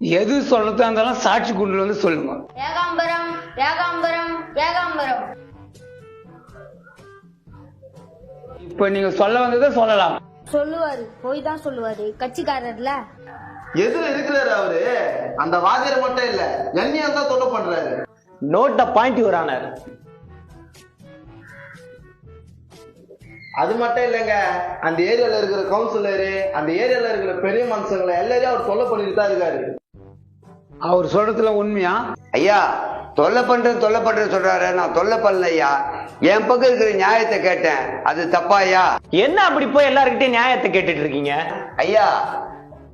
எது சொல்லத்தா இருந்தாலும் சாட்சி கொண்டு வந்து சொல்லுங்க. ஏகாம்பரம் ஏகாம்பரம் ஏகாம்பரம். இப்ப நீங்க சொல்ல வந்ததை சொல்லலாம். சொல்லுவாரு போய் தான் சொல்லுவாரு கட்சிக்காரர்ல. எதுல இருக்கிறாரு அவரு? அந்த வாதியர் மட்டும் இல்ல என்னையா தான் தொல்லை பண்றாரு. Note the point your honour. அது மட்டும் இல்லைங்க அந்த ஏரியால இருக்கிற கவுன்சிலரு அந்த ஏரியால இருக்கிற பெரிய மனுஷங்களை எல்லாரையும் அவர் தொல்லை பண்ணிட்டு தான் இருக்காரு. அவர் சொல்றதுல உண்மையா? ஐயா தொல்லை பண்றது தொல்லை பண்றது சொல்றாரு நான் தொல்லை பண்ணல ஐயா. என் பக்கம் இருக்கிற நியாயத்தை கேட்டேன். அது தப்பா ஐயா? என்ன அப்படி போய் எல்லாருக்கிட்டையும் நியாயத்தை கேட்டுட்டு இருக்கீங்க? ஐயா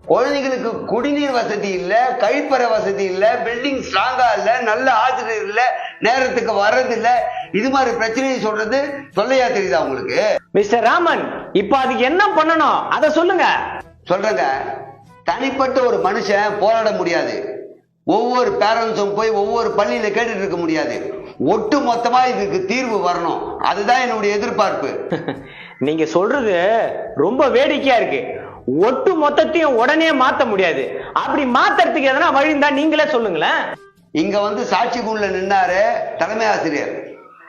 குழந்தைகளுக்கு குடிநீர் வசதி இல்ல கழிப்பறை வசதி இல்ல பில்டிங் ஸ்ட்ராங்கா இல்ல நல்ல ஆசிரியர் இல்ல நேரத்துக்கு வர்றது இல்ல. இது மாதிரி பிரச்சனையை சொல்றது சொல்லையா தெரியுதா உங்களுக்கு? மிஸ்டர் ராமன் இப்ப அதுக்கு என்ன பண்ணணும்? அதை சொல்லுங்க. சொல்றேங்க தனிப்பட்ட ஒரு மனுஷன் போராட முடியாது. ஒவ்வொரு பேரண்ட்ஸும் போய் ஒவ்வொரு பள்ளியில கேட்டுட்டு இருக்க முடியாது. ஒட்டு மொத்தமா இதுக்கு தீர்வு வரணும். அதுதான் என்னுடைய எதிர்பார்ப்பு. நீங்க சொல்றது ரொம்ப வேடிக்கையா இருக்கு. ஒட்டு மொத்தத்தையும் உடனே மாத்த முடியாது. அப்படி மாத்துறதுக்கு எதனா வழி இருந்தா நீங்களே சொல்லுங்களேன். இங்க வந்து சாட்சி கூண்ல நின்னாரு தலைமை ஆசிரியர்.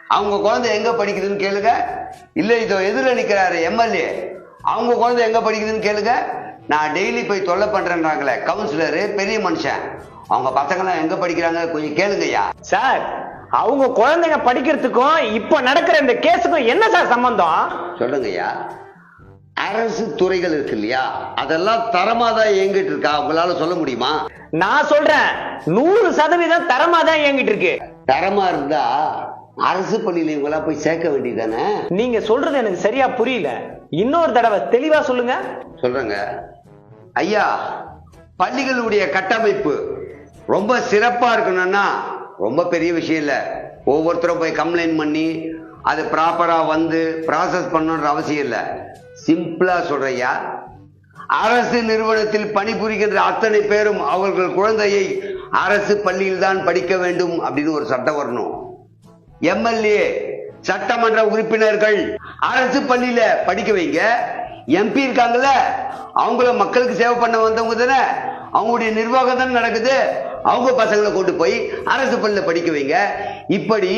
அவங்க குழந்தை எங்க படிக்குதுன்னு கேளுங்க. இல்ல இதோ எதிர நிக்கிறாரு எம்எல்ஏ. அவங்க குழந்தை எங்க படிக்குதுன்னு கேளுங்க. நான் டெய்லி போய் தொல்லை பண்றேன்றாங்களே கவுன்சிலரு பெரிய மனுஷன். அவங்க பசங்களாம் எங்க படிக்கிறாங்க? கொஞ்சம் கேளுங்கய்யா. சார் அவங்க குழந்தைங்க படிக்கிறதுக்கும் இப்ப நடக்கிற இந்த கேஸுக்கும் என்ன சார் சம்பந்தம்? சொல்லுங்கய்யா. அரசு துறைகள் இருக்கு இல்லையா? அதெல்லாம் தரமா தான் இயங்கிட்டு இருக்கா? உங்களால சொல்ல முடியுமா? நான் சொல்றேன் நூறு சதவீதம் தரமா தான் இயங்கிட்டு இருக்கு. தரமா இருந்தா அரசு பள்ளியில இவங்கெல்லாம் போய் சேர்க்க வேண்டியதானே நீங்க சொல்றது எனக்கு சரியா புரியல. இன்னொரு தடவை தெளிவா சொல்லுங்க. சொல்றேங்க. ஐயா பள்ளிகளுடைய கட்டமைப்பு ரொம்ப சிறப்பா இருக்கணும்னா ரொம்ப பெரிய விஷயம் இல்ல. ஒவ்வொருத்தரும் போய் கம்ப்ளைண்ட் பண்ணி அது ப்ராப்பரா வந்து ப்ராசஸ் பண்ணணுன்ற அவசியம் இல்ல. சிம்பிளா சொல்றையா அரசு நிறுவனத்தில் பணிபுரிகின்ற அத்தனை பேரும் அவர்கள் குழந்தையை அரசு பள்ளியில் தான் படிக்க வேண்டும் அப்படின்னு ஒரு சட்டம் வரணும். எம்எல்ஏ சட்டமன்ற உறுப்பினர்கள் அரசு பள்ளியில படிக்க வைங்க. எம்பி இருக்காங்கல்ல அவங்கள மக்களுக்கு சேவை பண்ண வந்தவங்க தானே. அவங்களுடைய நிர்வாகம் தானே நடக்குது. அவங்க பசங்களை கொண்டு போய் அரசு பள்ளியில் படிக்க வைங்க. இப்படி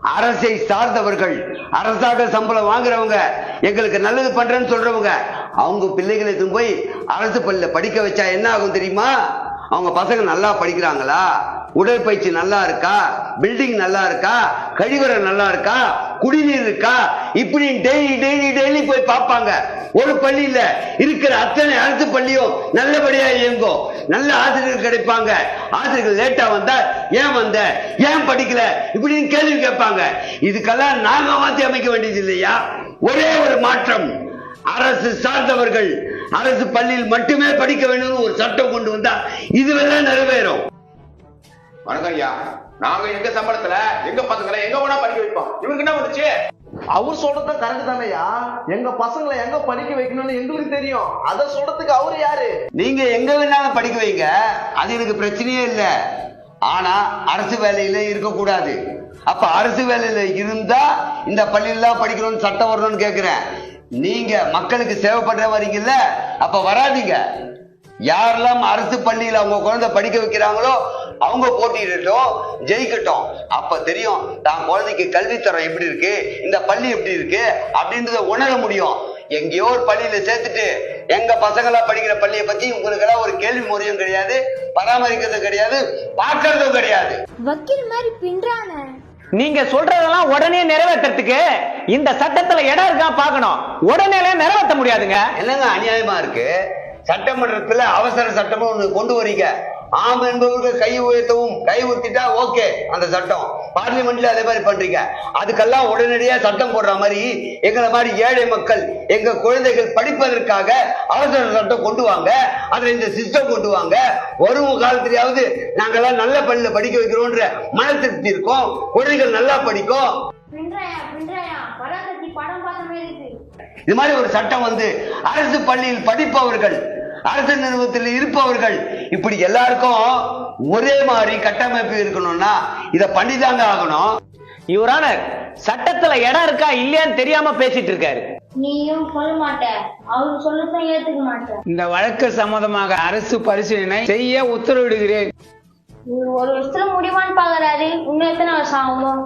அரசை சார்ந்தவர்கள் அரசாங்க சம்பளம் வாங்குறவங்க எங்களுக்கு நல்லது பண்றேன்னு சொல்றவங்க அவங்க பிள்ளைகளுக்கும் போய் அரசு பள்ளியில் படிக்க வச்சா என்ன ஆகும் தெரியுமா? அவங்க பசங்க நல்லா படிக்கிறாங்களா? உடற்பயிற்சி நல்லா இருக்கா? பில்டிங் நல்லா இருக்கா? கழிவறை நல்லா இருக்கா? குடிநீர் இருக்கா? இப்படி டெய்லி டெய்லி டெய்லி போய் பார்ப்பாங்க. ஒரு பள்ளியில இருக்கிற அத்தனை அரசு பள்ளியும் நல்லபடியா இயங்கும். நல்ல ஆசிரியர்கள் கிடைப்பாங்க. ஆசிரியர்கள் லேட்டா வந்தா ஏன் வந்த? ஏன் படிக்கல? இப்படின்னு கேள்வி கேட்பாங்க. இதுக்கெல்லாம் நாங்க மாத்தி அமைக்க வேண்டியது இல்லையா? ஒரே ஒரு மாற்றம். அரசு சார்ந்தவர்கள் அரசு பள்ளியில் மட்டுமே படிக்க வேண்டும்னு ஒரு சட்டம் கொண்டு வந்தா இதுவெல்லாம் நிறைவேறும். வணக்கம் ஐயா நாங்க எங்க சம்பளத்துல எங்க பசங்களை எங்க வேணா படிக்க வைப்போம். இவருக்கு என்ன வந்துச்சு? அவர் சொல்றது கரெக்ட் தானேயா? எங்க பசங்களை எங்க படிக்க வைக்கணும்னு எங்களுக்கு தெரியும். அத சொல்றதுக்கு அவரு யாரு? நீங்க எங்க வேணாலும் படிக்க வைங்க. அது எனக்கு பிரச்சனையே இல்லை. ஆனா அரசு வேலையில இருக்கக்கூடாது. அப்ப அரசு வேலையில இருந்தா இந்த பள்ளியில தான் படிக்கணும்னு சட்டம் வரணும்னு கேக்குறேன். நீங்க மக்களுக்கு சேவை பண்ற வரீங்கல்ல அப்ப வராதீங்க. யாரெல்லாம் அரசு பள்ளியில அவங்க குழந்தை படிக்க வைக்கிறாங்களோ அவங்க போட்டியிடட்டும் ஜெயிக்கட்டும். அப்ப தெரியும் தான் குழந்தைக்கு கல்வித்தரம் எப்படி இருக்கு? இந்த பள்ளி எப்படி இருக்கு? அப்படின்றத உணர முடியும். எங்கேயோ ஒரு பள்ளியில சேர்த்துட்டு எங்க பசங்களா படிக்கிற பள்ளியை பத்தி உங்களுக்கு எல்லாம் ஒரு கேள்வி முறையும் கிடையாது பராமரிக்கிறதும் கிடையாது பார்க்கறதும் கிடையாது. வக்கீல் மாதிரி பின்றானே? நீங்க சொல்றதெல்லாம் உடனே நிறைவேற்றுறதுக்கு இந்த சட்டத்துல இடம் இருக்கா பார்க்கணும். உடனே நிறைவேற்ற முடியாதுங்க. என்னங்க அநியாயமா இருக்கு? சட்டமன்றத்துல அவசர சட்டமும் ஒண்ணு கொண்டு வரீங்க. ஆம் என்பவர்கள் கை உயர்த்தவும் கை உயர்த்திட்டா ஓகே அந்த சட்டம். பார்லிமெண்ட்ல அதே மாதிரி பண்றீங்க. அதுக்கெல்லாம் உடனடியா சட்டம் போடுற மாதிரி எங்களை மாதிரி ஏழை மக்கள் எங்க குழந்தைகள் படிப்பதற்காக அவசர சட்டம் கொண்டு வாங்க. அதுல இந்த சிஸ்டம் கொண்டு வாங்க. வரும் காலத்திலேயாவது நாங்கெல்லாம் நல்ல பள்ளியில படிக்க வைக்கிறோன்ற மன திருப்தி இருக்கும். குழந்தைகள் நல்லா படிக்கும். இது மாதிரி ஒரு சட்டம் வந்து அரசு பள்ளியில் படிப்பவர்கள் அரசு நிறுவனத்தில் இருப்பவர்கள் இப்படி எல்லாருக்கும் ஒரே மாதிரி கட்டமைப்பு இருக்கணும்னா இத பண்ணிதாங்க ஆகணும். யுவரானர் சட்டத்துல இடம் இருக்கா இல்லையான்னு தெரியாம பேசிட்டு இருக்காரு. நீயும் சொல்ல மாட்ட. அவரு சொல்லத்தான் ஏத்துக்க மாட்டேன் இந்த வழக்கு சம்பந்தமாக அரசு பரிசீலனை செய்ய உத்தரவிடுகிறேன். ஒரு வருஷத்துல முடிவான்னு பாக்குறாரு. இன்னும் எத்தனை வருஷம் ஆகும்?